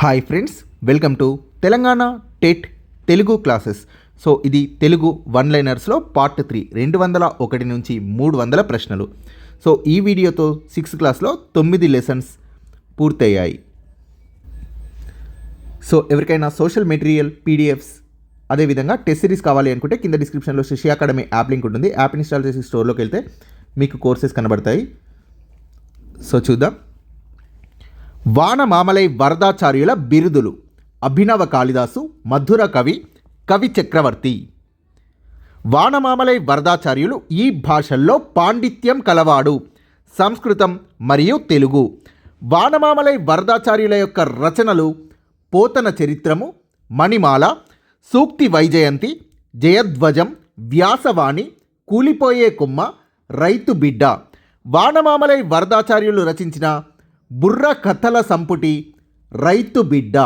Hi friends welcome to Telangana TET Telugu classes so ఇది Telugu one లైనర్స్లో part three రెండు వందల ఒకటి నుంచి మూడు వందల ప్రశ్నలు. సో ఈ వీడియోతో సిక్స్త్ క్లాస్లో తొమ్మిది లెసన్స్ పూర్తయ్యాయి. సో ఎవరికైనా సోషల్ మెటీరియల్ పీడిఎఫ్స్ అదేవిధంగా టెస్ట్ సిరీస్ కావాలి అనుకుంటే కింద డిస్క్రిప్షన్లో శశి అకాడమీ యాప్ లింక్ ఉంటుంది. యాప్ ఇన్స్టాల్ చేసి స్టోర్లోకి వెళ్తే మీకు కోర్సెస్ కనబడతాయి. సో చూద్దాం. వానమామలై వరదాచార్యుల బిరుదులు. అభినవ కాళిదాసు మధుర కవి కవి చక్రవర్తి. వానమామలై వరదాచార్యులు ఈ భాషల్లో పాండిత్యం కలవాడు. సంస్కృతం మరియు తెలుగు. వానమామలై వరదాచార్యుల యొక్క రచనలు పోతన చరిత్రము మణిమాల సూక్తి వైజయంతి జయధ్వజం వ్యాసవాణి కూలిపోయే కొమ్మ రైతు బిడ్డ. వానమామలై వరదాచార్యులు రచించిన బుర్ర కథల సంపుటి రైతు బిడ్డ.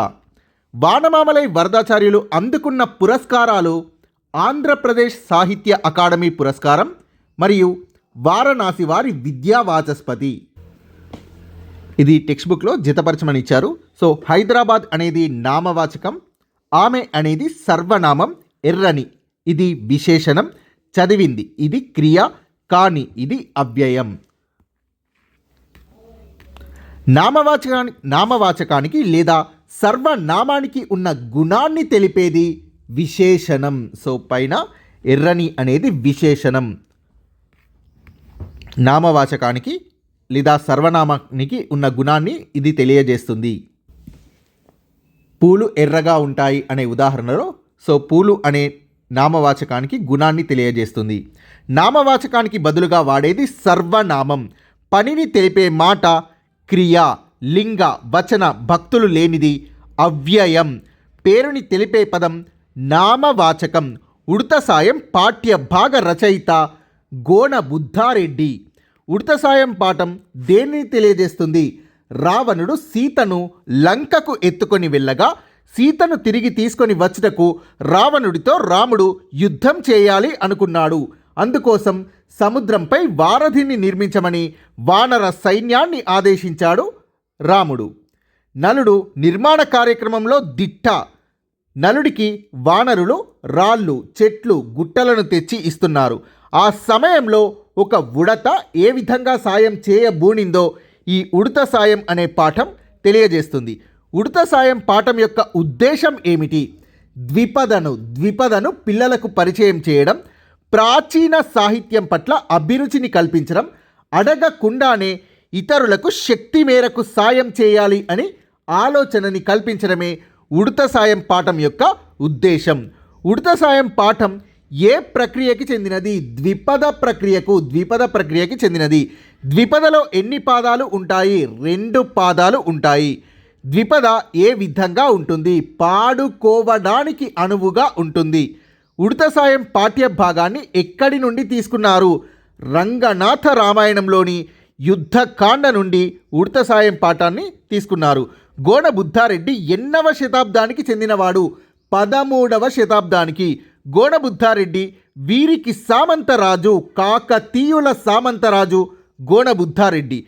వానమామలై వరదాచార్యులు అందుకున్న పురస్కారాలు ఆంధ్రప్రదేశ్ సాహిత్య అకాడమీ పురస్కారం మరియు వారణాసి వారి విద్యా వాచస్పతి. ఇది టెక్స్ట్ బుక్లో జతపరచమని ఇచ్చారు. సో హైదరాబాద్ అనేది నామవాచకం ఆమె అనేది సర్వనామం ఎర్రని. ఇది విశేషణం చదివింది. ఇది క్రియ కాని ఇది అవ్యయం. నామవాచకానికి నామవాచకానికి లేదా సర్వనామానికి ఉన్న గుణాన్ని తెలిపేది విశేషణం. సో పైన ఎర్రని అనేది విశేషణం. నామవాచకానికి లేదా సర్వనామానికి ఉన్న గుణాన్ని ఇది తెలియజేస్తుంది. పూలు ఎర్రగా ఉంటాయి అనే ఉదాహరణలో సో పూలు అనే నామవాచకానికి గుణాన్ని తెలియజేస్తుంది. నామవాచకానికి బదులుగా వాడేది సర్వనామం. పనిని తెలిపే మాట క్రియ లింగ వచన భక్తులు లేనిది అవ్యయం. పేరుని తెలిపే పదం నామవాచకం ఉడతసాయం పాఠ్య భాగ రచయిత గోణ బుద్ధారెడ్డి. ఉడతసాయం పాఠం దేనిని తెలియజేస్తుంది? రావణుడు సీతను లంకకు ఎత్తుకొని వెళ్ళగా సీతను తిరిగి తీసుకొని వచ్చుటకు రావణుడితో రాముడు యుద్ధం చేయాలి అనుకున్నాడు. అందుకోసం సముద్రంపై వారధిని నిర్మించమని వానర సైన్యాన్ని ఆదేశించాడు రాముడు. నలుడు నిర్మాణ కార్యక్రమంలో దిట్ట. నలుడికి వానరులు రాళ్ళు చెట్లు గుట్టలను తెచ్చి ఇస్తున్నారు. ఆ సమయంలో ఒక ఉడత ఏ విధంగా సాయం చేయబూనిందో ఈ ఉడత సాయం అనే పాఠం తెలియజేస్తుంది. ఉడత సాయం పాఠం యొక్క ఉద్దేశం ఏమిటి? ద్విపదను ద్విపదను పిల్లలకు పరిచయం చేయడం ప్రాచీన సాహిత్యం పట్ల అభిరుచిని కల్పించడం అడగకుండానే ఇతరులకు శక్తి మేరకు సాయం చేయాలి అని ఆలోచనని కల్పించడమే ఉడత సాయం పాఠం యొక్క ఉద్దేశం. ఉడత సాయం పాఠం ఏ ప్రక్రియకి చెందినది? ద్విపద ప్రక్రియకు ద్విపద ప్రక్రియకి చెందినది. ద్విపదలో ఎన్ని పాదాలు ఉంటాయి? రెండు పాదాలు ఉంటాయి. ద్విపద ఏ విధంగా ఉంటుంది? పాడుకోవడానికి అనువుగా ఉంటుంది. ఉడత సాయం పాఠ్య భాగాన్ని ఎక్కడి నుండి తీసుకున్నారు? రంగనాథ రామాయణంలోని యుద్ధకాండ నుండి ఉడత సాయం పాఠాన్ని తీసుకున్నారు. గోడ బుద్ధారెడ్డి ఎన్నవ శతాబ్దానికి చెందినవాడు. పదమూడవ శతాబ్దానికి గోడ బుద్ధారెడ్డి వీరికి సామంతరాజు కాకతీయుల సామంతరాజు గోణబుద్ధారెడ్డి బుద్ధారెడ్డి.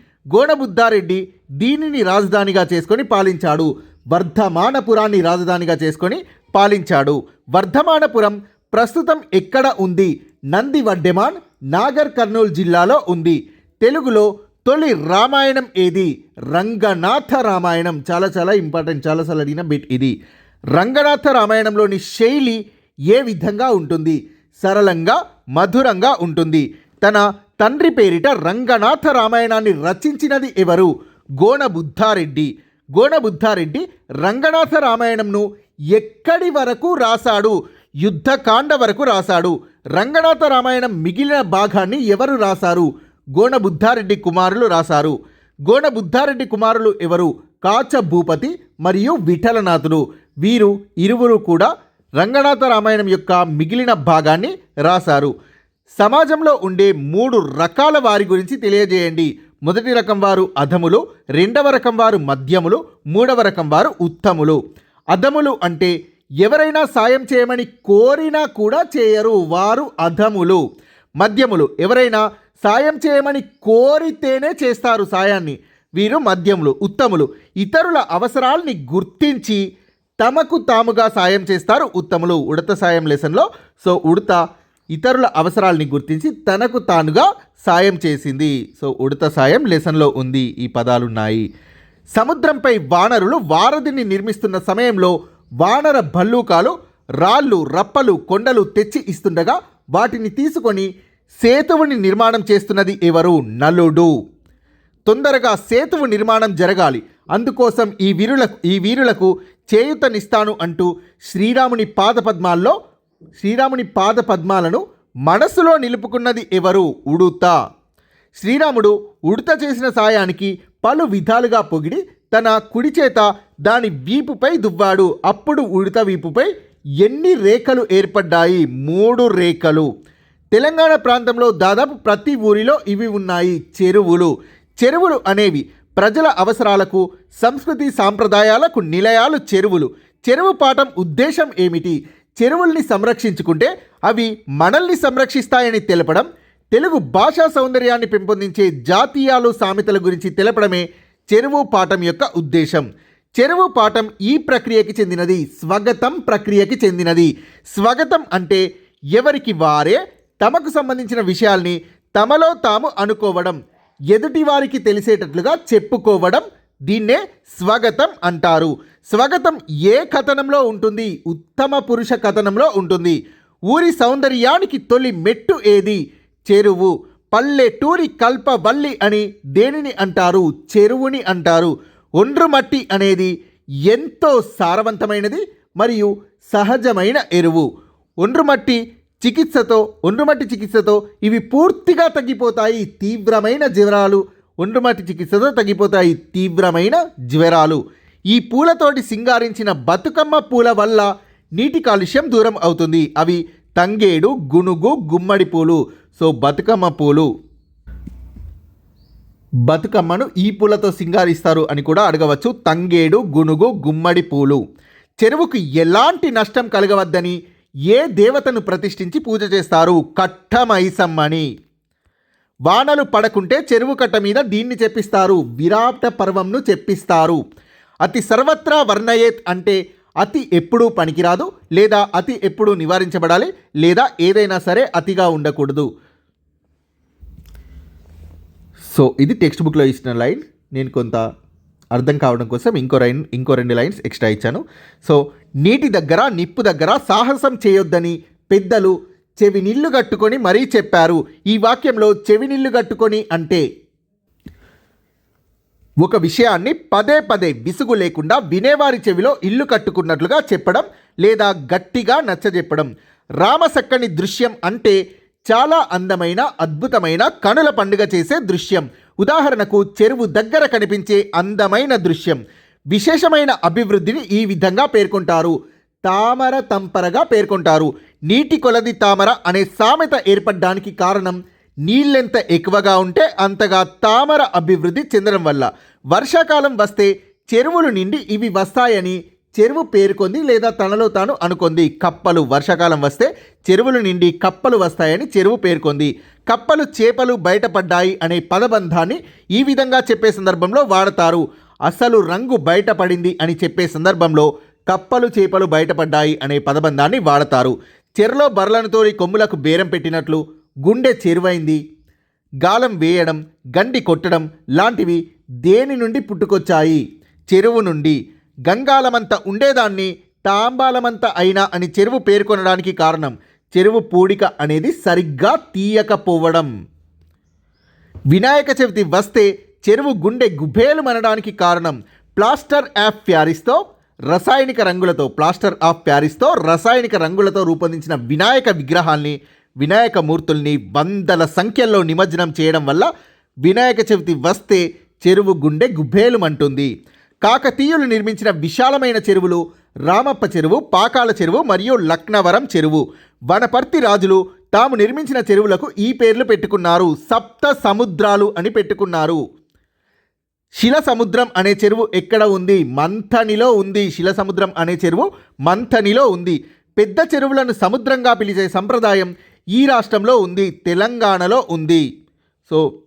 బుద్ధారెడ్డి దీనిని రాజధానిగా చేసుకొని పాలించాడు. వర్ధమానపురాన్ని రాజధానిగా చేసుకొని పాలించాడు. వర్ధమానపురం ప్రస్తుతం ఎక్కడ ఉంది? నంది వడ్డెమాన్ నాగర్ కర్నూలు జిల్లాలో ఉంది. తెలుగులో తొలి రామాయణం ఏది? రంగనాథ రామాయణం. చాలా చాలా ఇంపార్టెంట్ చాలా చాలా అడిగిన బిట్ ఇది. రంగనాథ రామాయణంలోని శైలి ఏ విధంగా ఉంటుంది? సరళంగా మధురంగా ఉంటుంది. తన తండ్రి పేరిట రంగనాథ రామాయణాన్ని రచించినది ఎవరు? గోణబుద్ధారెడ్డి గోణబుద్ధారెడ్డి రంగనాథ రామాయణంను ఎక్కడి వరకు రాశాడు? యుద్ధకాండ వరకు రాశాడు. రంగనాథ రామాయణం మిగిలిన భాగాన్ని ఎవరు రాశారు? గోణబుద్ధారెడ్డి కుమారులు రాశారు. గోణబుద్ధారెడ్డి కుమారులు ఎవరు? కాచ భూపతి మరియు విఠలనాథులు. వీరు ఇరువురు కూడా రంగనాథ రామాయణం యొక్క మిగిలిన భాగాన్ని రాశారు. సమాజంలో ఉండే మూడు రకాల వారి గురించి తెలియజేయండి. మొదటి రకం వారు అధములు రెండవ రకం వారు మధ్యములు మూడవ రకం వారు ఉత్తములు. అధములు అంటే ఎవరైనా సాయం చేయమని కోరినా కూడా చేయరు. వారు అధములు. మద్యములు. ఎవరైనా సాయం చేయమని కోరితేనే చేస్తారు సాయాన్ని. వీరు మద్యములు ఉత్తములు. ఇతరుల అవసరాల్ని గుర్తించి తమకు తాముగా సాయం చేస్తారు ఉత్తములు. ఉడత సాయం లెసన్లో సో ఉడత ఇతరుల అవసరాల్ని గుర్తించి తనకు తానుగా సాయం చేసింది. సో ఉడత సాయం లెసన్లో ఉంది ఈ పదాలున్నాయి. సముద్రంపై వానరులు వారధిని నిర్మిస్తున్న సమయంలో వానర భల్లూకాలు రాళ్ళు రప్పలు కొండలు తెచ్చి ఇస్తుండగా వాటిని తీసుకొని సేతువుని నిర్మాణం చేస్తున్నది ఎవరు? నలుడు. తొందరగా సేతువు నిర్మాణం జరగాలి. అందుకోసం ఈ వీరులకు ఈ వీరులకు చేయుతనిస్తాను అంటూ శ్రీరాముని పాదపద్మాల్లో శ్రీరాముని పాదపద్మాలను మనసులో నిలుపుకున్నది ఎవరు? ఉడుత. శ్రీరాముడు ఉడుత చేసిన సాయానికి పలు విధాలుగా పొగిడి తన కుడి చేత దాని వీపుపై దువ్వాడు. అప్పుడు ఉడత వీపుపై ఎన్ని రేఖలు ఏర్పడ్డాయి? మూడు రేఖలు. తెలంగాణ ప్రాంతంలో దాదాపు ప్రతి ఊరిలో ఇవి ఉన్నాయి. చెరువులు. చెరువులు అనేవి ప్రజల అవసరాలకు సంస్కృతి సాంప్రదాయాలకు నిలయాలు చెరువులు. చెరువు పాఠం ఉద్దేశం ఏమిటి? చెరువుల్ని సంరక్షించుకుంటే అవి మనల్ని సంరక్షిస్తాయని తెలపడం తెలుగు భాషా సౌందర్యాన్ని పెంపొందించే జాతీయాలు సామెతల గురించి తెలపడమే చెరువు పాఠం యొక్క ఉద్దేశం. చెరువు పాఠం ఈ ప్రక్రియకి చెందినది స్వగతం ప్రక్రియకి చెందినది. స్వగతం అంటే ఎవరికి వారే తమకు సంబంధించిన విషయాల్ని తమలో తాము అనుకోవడం ఎదుటి వారికి తెలిసేటట్లుగా చెప్పుకోవడం దీన్నే స్వగతం అంటారు. స్వగతం ఏ కథనంలో ఉంటుంది? ఉత్తమ పురుష కథనంలో ఉంటుంది. ఊరి సౌందర్యానికి తొలి మెట్టు ఏది? చెరువు. పల్లెటూరి కల్పవల్లి అని దేనిని అంటారు? చెరువుని అంటారు. ఒండ్రుమట్టి అనేది ఎంతో సారవంతమైనది మరియు సహజమైన ఎరువు. ఒండ్రుమట్టి చికిత్సతో ఒండ్రుమట్టి చికిత్సతో ఇవి పూర్తిగా తగ్గిపోతాయి తీవ్రమైన జ్వరాలు. ఒండ్రుమట్టి చికిత్సతో తగ్గిపోతాయి తీవ్రమైన జ్వరాలు. ఈ పూలతోటి సింగారించిన బతుకమ్మ పూల వల్ల నీటి కాలుష్యం దూరం అవుతుంది. అవి తంగేడు గునుగు గుమ్మడి పూలు. సో బతుకమ్మ పూలు. బతుకమ్మను ఈ పూలతో సింగారిస్తారు అని కూడా అడగవచ్చు. తంగేడు గునుగు గుమ్మడి పూలు. చెరువుకు ఎలాంటి నష్టం కలగవద్దని ఏ దేవతను ప్రతిష్ఠించి పూజ చేస్తారు? కట్టమైసమ్మని. వానలు పడకుంటే చెరువు కట్ట మీద దీన్ని చెప్పిస్తారు. విరాట పర్వంను చెప్పిస్తారు. అతి సర్వత్రా వర్ణయేత్ అంటే అతి ఎప్పుడూ పనికిరాదు లేదా అతి ఎప్పుడూ నివారించబడాలి లేదా ఏదైనా సరే అతిగా ఉండకూడదు. సో ఇది టెక్స్ట్ బుక్లో ఇచ్చిన లైన్. నేను కొంత అర్థం కావడం కోసం ఇంకో లైన్ ఇంకో రెండు లైన్స్ ఎక్స్ట్రా ఇచ్చాను. సో నీటి దగ్గర నిప్పు దగ్గర సాహసం చేయొద్దని పెద్దలు చెవి నీళ్ళు కట్టుకొని మరీ చెప్పారు. ఈ వాక్యంలో చెవి నీళ్ళు కట్టుకొని అంటే ఒక విషయాన్ని పదే పదే విసుగు లేకుండా వినేవారి చెవిలో ఇల్లు కట్టుకున్నట్లుగా చెప్పడం లేదా గట్టిగా నచ్చజెప్పడం. రామసక్కని దృశ్యం అంటే చాలా అందమైన అద్భుతమైన కనుల పండుగ చేసే దృశ్యం. ఉదాహరణకు చెరువు దగ్గర కనిపించే అందమైన దృశ్యం. విశేషమైన అభివృద్ధిని ఈ విధంగా పేర్కొంటారు. తామర తంపరగా పేర్కొంటారు. నీటి కొలది తామర అనే సామెత ఏర్పడడానికి కారణం నీళ్ళెంత ఎక్కువగా ఉంటే అంతగా తామర అభివృద్ధి చెందడం వల్ల వర్షాకాలం వస్తే చెరువులు నిండి ఇవి వస్తాయని చెరువు పేర్కొంది లేదా తనలో తాను అనుకుంది. కప్పలు వర్షాకాలం వస్తే చెరువులు నిండి కప్పలు వస్తాయని చెరువు పేర్కొంది. కప్పలు చేపలు బయటపడ్డాయి అనే పదబంధాన్ని ఈ విధంగా చెప్పే సందర్భంలో వాడతారు. అసలు రంగు బయటపడింది అని చెప్పే సందర్భంలో కప్పలు చేపలు బయటపడ్డాయి అనే పదబంధాన్ని వాడతారు. చెరలో బర్లను తోడి కొమ్ములకు బేరం పెట్టినట్లు గుండె చెరువైంది. గాలం వేయడం గండి కొట్టడం లాంటివి దేని నుండి పుట్టుకొచ్చాయి? చెరువు నుండి. గంగాలమంత ఉండేదాన్ని తాంబాలమంత అయినా అని చెరువు పేర్కొనడానికి కారణం చెరువు పూడిక అనేది సరిగ్గా తీయకపోవడం. వినాయక చవితి వస్తే చెరువు గుండె గుబేలు మనడానికి కారణం ప్లాస్టర్ ఆఫ్ ప్యారిస్తో రసాయనిక రంగులతో ప్లాస్టర్ ఆఫ్ ప్యారిస్తో రసాయనిక రంగులతో రూపొందించిన వినాయక విగ్రహాల్ని వినాయక మూర్తుల్ని వందల సంఖ్యల్లో నిమజ్జనం చేయడం వల్ల వినాయక చవితి వస్తే చెరువు గుండె గుబ్బేలుమంటుంది. కాకతీయులు నిర్మించిన విశాలమైన చెరువులు రామప్ప చెరువు పాకాల చెరువు మరియు లక్నవరం చెరువు. వనపర్తి రాజులు తాము నిర్మించిన చెరువులకు ఈ పేర్లు పెట్టుకున్నారు. సప్త సముద్రాలు అని పెట్టుకున్నారు. శిల సముద్రం అనే చెరువు ఎక్కడ ఉంది? మంథనిలో ఉంది. శిల సముద్రం అనే చెరువు మంథనిలో ఉంది. పెద్ద చెరువులను సముద్రంగా పిలిచే సంప్రదాయం ఈ రాష్ట్రంలో ఉంది తెలంగాణలో ఉంది. సో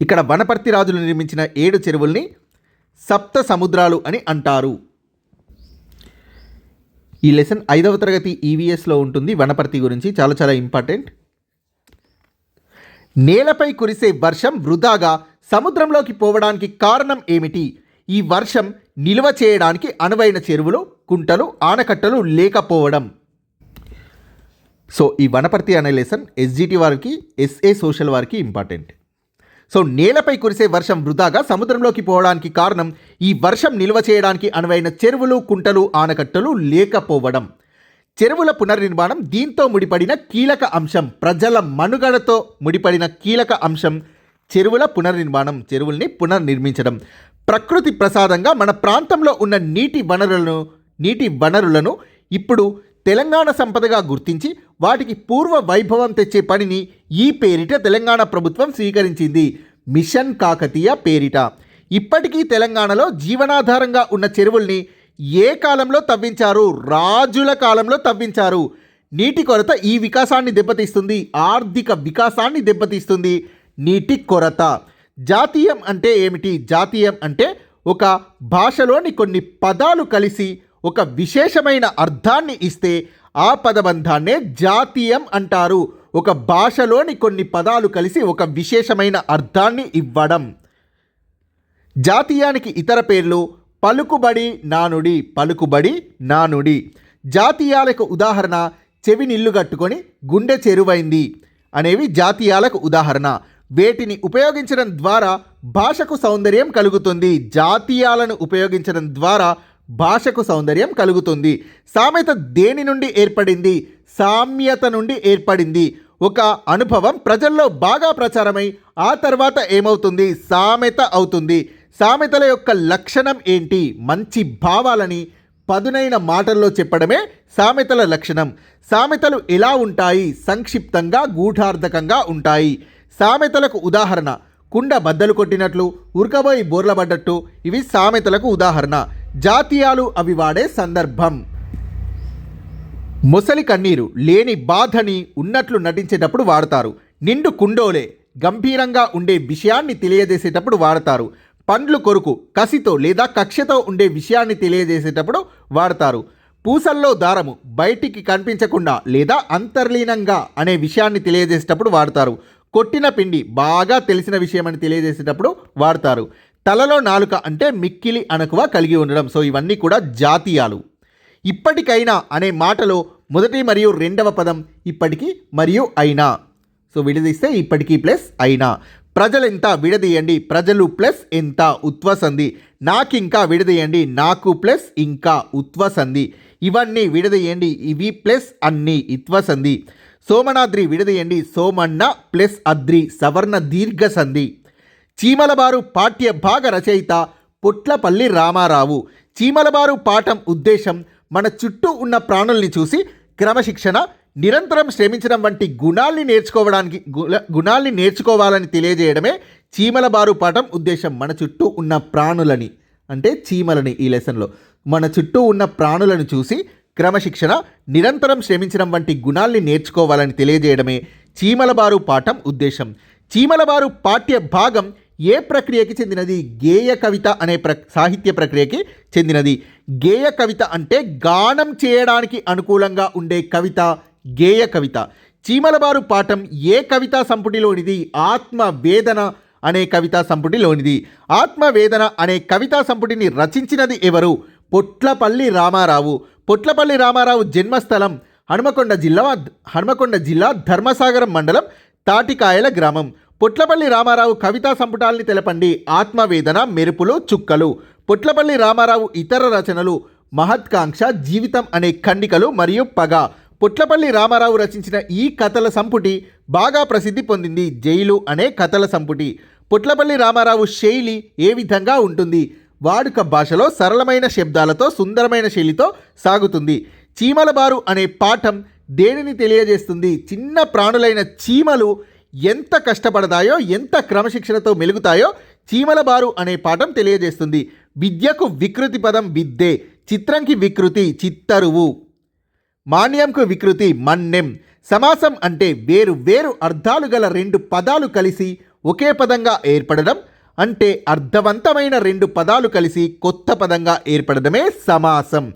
ఇక్కడ వనపర్తి రాజులు నిర్మించిన ఏడు చెరువుల్ని సప్త సముద్రాలు అని అంటారు. ఈ లెసన్ ఐదవ తరగతి ఈవీఎస్లో ఉంటుంది వనపర్తి గురించి చాలా చాలా ఇంపార్టెంట్. నేలపై కురిసే వర్షం వృధాగా సముద్రంలోకి పోవడానికి కారణం ఏమిటి? ఈ వర్షం నిల్వ చేయడానికి అనువైన చెరువులు కుంటలు ఆనకట్టలు లేకపోవడం. సో ఈ వనపర్తి అనే లెసన్ ఎస్జిటి వారికి ఎస్ఏ సోషల్ వారికి ఇంపార్టెంట్ సో నేలపై కురిసే వర్షం వృధాగా సముద్రంలోకి పోవడానికి కారణం ఈ వర్షం నిల్వ చేయడానికి అనువైన చెరువులు కుంటలు ఆనకట్టలు లేకపోవడం. చెరువుల పునర్నిర్మాణం దీంతో ముడిపడిన కీలక అంశం ప్రజల మనుగడతో ముడిపడిన కీలక అంశం చెరువుల పునర్నిర్మాణం చెరువుల్ని పునర్నిర్మించడం. ప్రకృతి ప్రసాదంగా మన ప్రాంతంలో ఉన్న నీటి వనరులను నీటి వనరులను ఇప్పుడు తెలంగాణ సంపదగా గుర్తించి వాటికి పూర్వ వైభవం తెచ్చే పనిని ఈ పేరిట తెలంగాణ ప్రభుత్వం స్వీకరించింది. మిషన్ కాకతీయ పేరిట. ఇప్పటికీ తెలంగాణలో జీవనాధారంగా ఉన్న చెరువుల్ని ఏ కాలంలో తవ్వించారు? రాజుల కాలంలో తవ్వించారు. నీటి కొరత ఈ వికాసాన్ని దెబ్బతీస్తుంది. ఆర్థిక వికాసాన్ని దెబ్బతీస్తుంది. నీటి కొరత. జాతీయం అంటే ఏమిటి? జాతీయం అంటే ఒక భాషలోని కొన్ని పదాలు కలిసి ఒక విశేషమైన అర్థాన్ని ఇస్తే ఆ పదబంధాన్నే జాతీయం అంటారు. ఒక భాషలోని కొన్ని పదాలు కలిసి ఒక విశేషమైన అర్థాన్ని ఇవ్వడం. జాతీయానికి ఇతర పేర్లు పలుకుబడి నానుడి పలుకుబడి నానుడి. జాతీయాలకు ఉదాహరణ చెవి నిల్లు కట్టుకొని గుండె చెరువైంది అనేవి జాతీయాలకు ఉదాహరణ. వేటిని ఉపయోగించడం ద్వారా భాషకు సౌందర్యం కలుగుతుంది. జాతీయాలను ఉపయోగించడం ద్వారా భాషకు సౌందర్యం కలుగుతుంది. సామెత దేని నుండి ఏర్పడింది? సామ్యత నుండి ఏర్పడింది. ఒక అనుభవం ప్రజల్లో బాగా ప్రచారమై ఆ తర్వాత ఏమవుతుంది? సామెత అవుతుంది. సామెతల యొక్క లక్షణం ఏంటి? మంచి భావాలని పదునైన మాటల్లో చెప్పడమే సామెతల లక్షణం. సామెతలు ఎలా ఉంటాయి? సంక్షిప్తంగా గూఢార్థకంగా ఉంటాయి. సామెతలకు ఉదాహరణ కుండ బద్దలు కొట్టినట్లు ఉరకబోయి బోర్లబడ్డట్టు ఇవి సామెతలకు ఉదాహరణ. జాతీయాలు అవి వాడే సందర్భం. మొసలి కన్నీరు లేని బాధని ఉన్నట్లు నటించేటప్పుడు వాడతారు. నిండు కుండోలే గంభీరంగా ఉండే విషయాన్ని తెలియజేసేటప్పుడు వాడతారు. పండ్లు కొరుకు కసితో లేదా కక్షతో ఉండే విషయాన్ని తెలియజేసేటప్పుడు వాడతారు. పూసల్లో దారము బయటికి కనిపించకుండా లేదా అంతర్లీనంగా అనే విషయాన్ని తెలియజేసేటప్పుడు వాడతారు. కొట్టిన పిండి బాగా తెలిసిన విషయం అని తెలియజేసేటప్పుడు వాడతారు. తలలో నాలుక అంటే మిక్కిలి అనకువ కలిగి ఉండడం. సో ఇవన్నీ కూడా జాతీయాలు. ఇప్పటికైనా అనే మాటలో మొదటి మరియు రెండవ పదం ఇప్పటికీ మరియు అయినా. సో విడదీస్తే ఇప్పటికీ ప్లస్ అయినా. ప్రజలెంత విడదీయండి? ప్రజలు ప్లస్ ఎంత? ఉత్వసంది నాకింకా విడదీయండి? నాకు ప్లస్ ఇంకా ఉత్వసంది ఇవన్నీ విడదీయండి? ఇవి ప్లస్ అన్ని ఇత్వసంది సోమనాద్రి విడదీయండి? సోమన్న ప్లస్ అద్రి సవర్ణ దీర్ఘ సంధి చీమలబారు పాఠ్య భాగ రచయిత పుట్లపల్లి రామారావు. చీమలబారు పాఠం ఉద్దేశం మన చుట్టూ ఉన్న ప్రాణుల్ని చూసి క్రమశిక్షణ నిరంతరం శ్రమించడం వంటి గుణాల్ని నేర్చుకోవడానికి గుణ- గుణాల్ని నేర్చుకోవాలని తెలియజేయడమే చీమలబారు పాఠం ఉద్దేశం మన చుట్టూ ఉన్న ప్రాణులని. అంటే చీమలని ఈ లెసన్లో. మన చుట్టూ ఉన్న ప్రాణులను చూసి క్రమశిక్షణ నిరంతరం శ్రమించడం వంటి గుణాల్ని నేర్చుకోవాలని తెలియజేయడమే చీమలబారు పాఠం ఉద్దేశం. చీమలబారు పాఠ్య భాగం ఏ ప్రక్రియకి చెందినది? గేయ కవిత అనే ప్ర సాహిత్య ప్రక్రియకి చెందినది. గేయ కవిత అంటే గానం చేయడానికి అనుకూలంగా ఉండే కవిత గేయ కవిత. చీమలబారు పాఠం ఏ కవితా సంపుటిలోనిది? ఆత్మవేదన అనే కవితా సంపుటిలోనిది. ఆత్మవేదన అనే కవితా సంపుటిని రచించినది ఎవరు? పొట్లపల్లి రామారావు. పొట్లపల్లి రామారావు జన్మస్థలం హనుమకొండ జిల్లా హనుమకొండ జిల్లా ధర్మసాగరం మండలం తాటికాయల గ్రామం. పొట్లపల్లి రామారావు కవితా సంపుటాల్ని తెలపండి. ఆత్మవేదన మెరుపులు చుక్కలు. పొట్లపల్లి రామారావు ఇతర రచనలు మహత్కాంక్ష జీవితం అనే ఖండికలు మరియు పగ. పుట్లపల్లి రామారావు రచించిన ఈ కథల సంపుటి బాగా ప్రసిద్ధి పొందింది. జైలు అనే కథల సంపుటి. పుట్లపల్లి రామారావు శైలి ఏ విధంగా ఉంటుంది? వాడుక భాషలో సరళమైన శబ్దాలతో సుందరమైన శైలితో సాగుతుంది. చీమలబారు అనే పాఠం దేనిని తెలియజేస్తుంది? చిన్న ప్రాణులైన చీమలు ఎంత కష్టపడతాయో ఎంత క్రమశిక్షణతో మెలుగుతాయో చీమలబారు అనే పాఠం తెలియజేస్తుంది. విద్యకు వికృతి పదం విద్దే చిత్రంకి వికృతి చిత్తరువు. మాన్యంకు వికృతి మన్నెం. సమాసం అంటే వేరు వేరు అర్థాలు గల రెండు పదాలు కలిసి ఒకే పదంగా ఏర్పడడం అంటే అర్థవంతమైన రెండు పదాలు కలిసి కొత్త పదంగా ఏర్పడడమే సమాసం.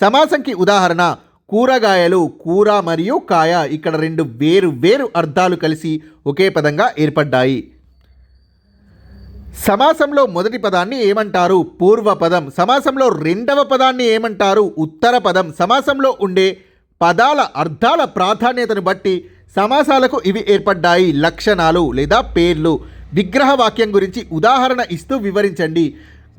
సమాసంకి ఉదాహరణ కూరగాయలు కూర మరియు కాయ ఇక్కడ రెండు వేరు వేరు అర్థాలు కలిసి ఒకే పదంగా ఏర్పడ్డాయి. సమాసంలో మొదటి పదాన్ని ఏమంటారు? పూర్వపదం సమాసంలో రెండవ పదాన్ని ఏమంటారు? ఉత్తర పదం. సమాసంలో ఉండే పదాల అర్థాల ప్రాధాన్యతను బట్టి సమాసాలకు ఇవి ఏర్పడ్డాయి. లక్షణాలు లేదా పేర్లు. విగ్రహ వాక్యం గురించి ఉదాహరణ ఇస్తూ వివరించండి.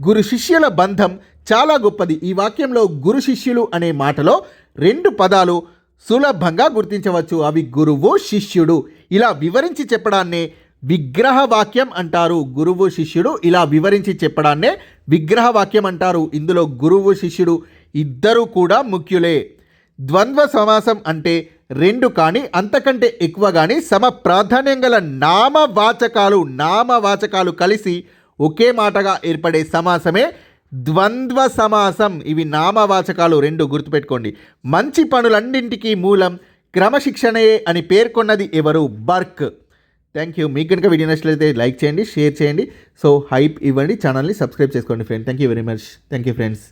గురు శిష్యుల బంధం చాలా గొప్పది. ఈ వాక్యంలో గురు శిష్యులు అనే మాటలో రెండు పదాలు సులభంగా గుర్తించవచ్చు. అవి గురువు శిష్యుడు. ఇలా వివరించి చెప్పడాన్నే విగ్రహవాక్యం అంటారు. గురువు శిష్యుడు ఇలా వివరించి చెప్పడాన్నే విగ్రహవాక్యం అంటారు. ఇందులో గురువు శిష్యుడు ఇద్దరు కూడా ముఖ్యులే. ద్వంద్వ సమాసం అంటే రెండు కానీ అంతకంటే ఎక్కువ కానీ సమ ప్రాధాన్యం గల నామవాచకాలు నామవాచకాలు కలిసి ఒకే మాటగా ఏర్పడే సమాసమే ద్వంద్వ సమాసం ఇవి నామవాచకాలు రెండు గుర్తుపెట్టుకోండి. మంచి పనులన్నింటికీ మూలం క్రమశిక్షణయే అని పేర్కొన్నది ఎవరు? బర్క్. థ్యాంక్ యూ మీకు కనుక వీడియో నచ్చినట్లయితే లైక్ చేయండి షేర్ చేయండి. సో హైప్ ఇవ్వండి ఛానల్ని సబ్స్క్రైబ్ చేసుకోండి friend thank you very much thank you friends